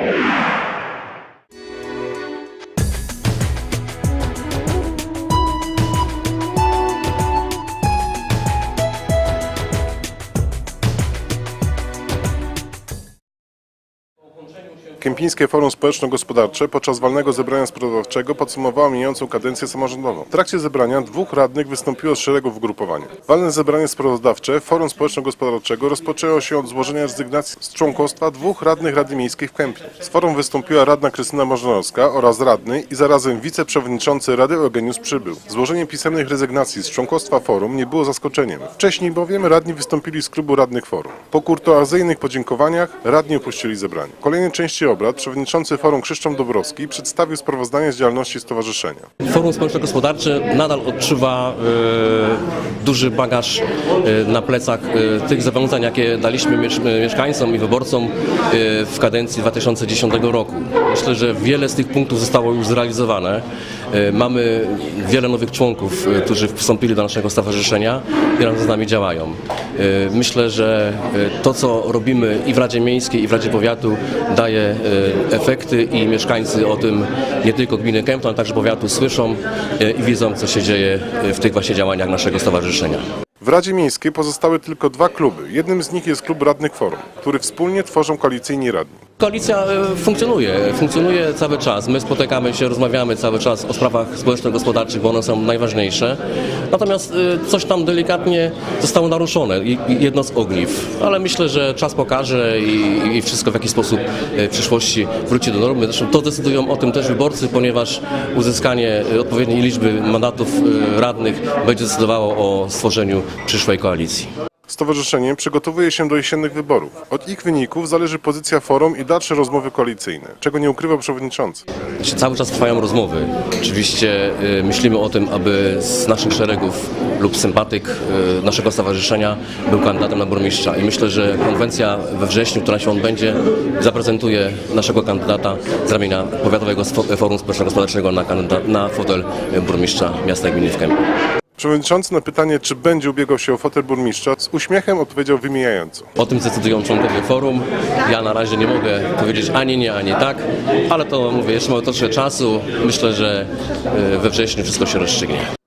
Oh! Kępińskie Forum Społeczno-Gospodarcze podczas walnego zebrania sprawozdawczego podsumowało mijającą kadencję samorządową. W trakcie zebrania dwóch radnych wystąpiło z szeregu ugrupowania. Walne zebranie sprawozdawcze Forum Społeczno-Gospodarczego rozpoczęło się od złożenia rezygnacji z członkostwa dwóch radnych Rady Miejskiej w Kępnie. Z forum wystąpiła radna Krystyna Możdżanowska oraz radny i zarazem wiceprzewodniczący Rady Eugeniusz Przybył. Złożenie pisemnych rezygnacji z członkostwa forum nie było zaskoczeniem. Wcześniej bowiem radni wystąpili z klubu radnych forum. Po kurtuazyjnych podziękowaniach radni opuścili zebranie. W kolejnej obrad przewodniczący forum Krzysztof Dobrowski przedstawił sprawozdanie z działalności stowarzyszenia. Forum Społeczno-Gospodarcze nadal odczuwa e, duży bagaż e, na plecach e, tych zobowiązań, jakie daliśmy miesz- e, mieszkańcom i wyborcom e, w kadencji 2010 roku. Myślę, że wiele z tych punktów zostało już zrealizowane. E, Mamy wiele nowych członków, e, którzy wstąpili do naszego stowarzyszenia i razem z nami działają. E, Myślę, że to, co robimy i w Radzie Miejskiej, i w Radzie Powiatu daje efekty i mieszkańcy o tym nie tylko gminy Kępno, ale także powiatu słyszą i widzą, co się dzieje w tych właśnie działaniach naszego stowarzyszenia. W Radzie Miejskiej pozostały tylko dwa kluby. Jednym z nich jest klub radnych forum, który wspólnie tworzą koalicyjni radni. Koalicja e, funkcjonuje, funkcjonuje cały czas. My spotykamy się, rozmawiamy cały czas o sprawach społeczno-gospodarczych, bo one są najważniejsze. Natomiast e, coś tam delikatnie zostało naruszone, jedno z ogniw. Ale myślę, że czas pokaże i, wszystko w jakiś sposób e, w przyszłości wróci do normy. Zresztą to decydują o tym też wyborcy, ponieważ uzyskanie odpowiedniej liczby mandatów radnych będzie decydowało o stworzeniu przyszłej koalicji. Stowarzyszenie przygotowuje się do jesiennych wyborów. Od ich wyników zależy pozycja forum i dalsze rozmowy koalicyjne, czego nie ukrywał przewodniczący. Cały czas trwają rozmowy. Oczywiście y, myślimy o tym, aby z naszych szeregów lub sympatyk y, naszego stowarzyszenia był kandydatem na burmistrza. I myślę, że konwencja we wrześniu, która się odbędzie, zaprezentuje naszego kandydata z ramienia Powiatowego Forum Społeczno-Gospodarczego na, na fotel burmistrza miasta gminy w Kępie. Przewodniczący na pytanie, czy będzie ubiegał się o fotel burmistrza, z uśmiechem odpowiedział wymijająco. O tym decydują członkowie forum. Ja na razie nie mogę powiedzieć ani nie, ani tak, ale to mówię, jeszcze mamy troszkę czasu. Myślę, że y, we wrześniu wszystko się rozstrzygnie.